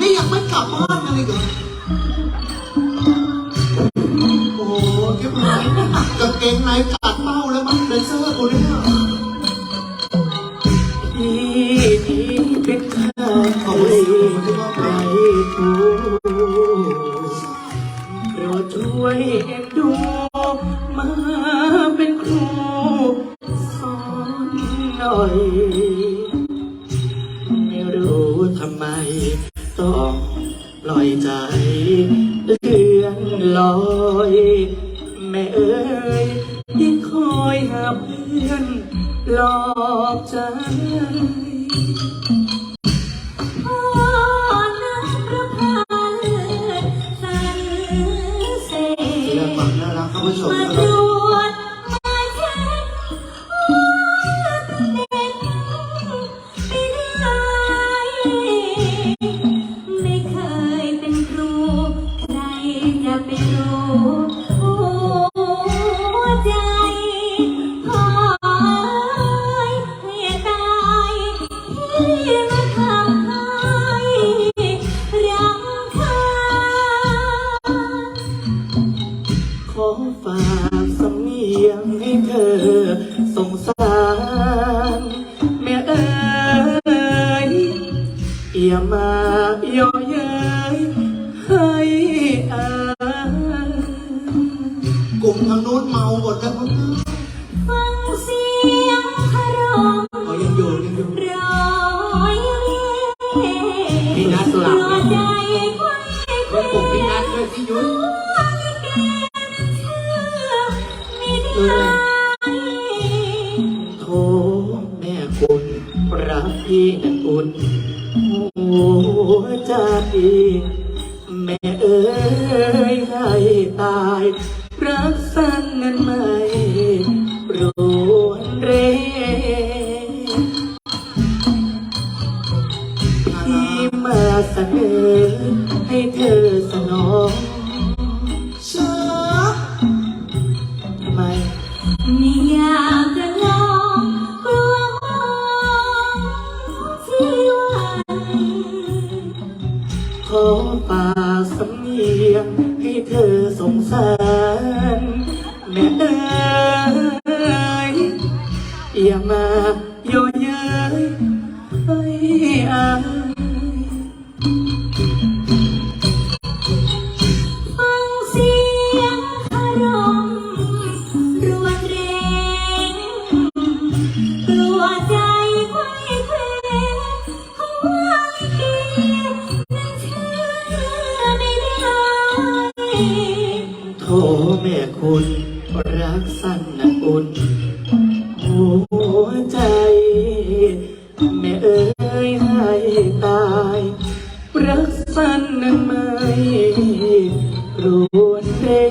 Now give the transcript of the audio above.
นี่อยังไม่กลับบ้านกันเลยเหรอโอ้โหเก็บหายกางเกงในกัดเป้าแล้วมันเป็นเสื้อกูเนี่ยที่นี้เป็นข้าใครใครทูโปรดช่วยเอ็นดูมาเป็นครูสอนหน่อย ไม่รู้ทำไม ต้องปล่อยใจเลื่อนลอยแม่เอ๋ยยิ่งคอยหาเพื่อนหลอกใจพ่อนักระพาเรรเสแสดงความน่ารักครับผู้ชม อฝากสำเนียงให้เธอสงสารแม่เอ๋ยเอย่ามาย่อเย้ยให้อายกลุ่มทางนู้นเมาหมดแล้วฟังเสียงพระร้องเขายังอยู่ยังอยู่ร้อยเล่พี่นัทหลับรอใจไว้ไปปลุกพี่นัทด้วยที่ยุ้ย ไม่ได้โทแม่คุณรักพี่นันอุ่นหัวใจแม่เอ๋ยให้ตาย รักสั้นนั้นไม่รวนเรที่มาเสนอให้เธอสนอง ขอฝากสำเนียงให้เธอสงสาร แม่เอ๋ยอย่ามาโยเย้ยให้อาย แม่คุณ รักสั้นนะอุ่นหัวใจ แม่เอ๋ยให้ตาย รักสั้นนะไม่รู้เด้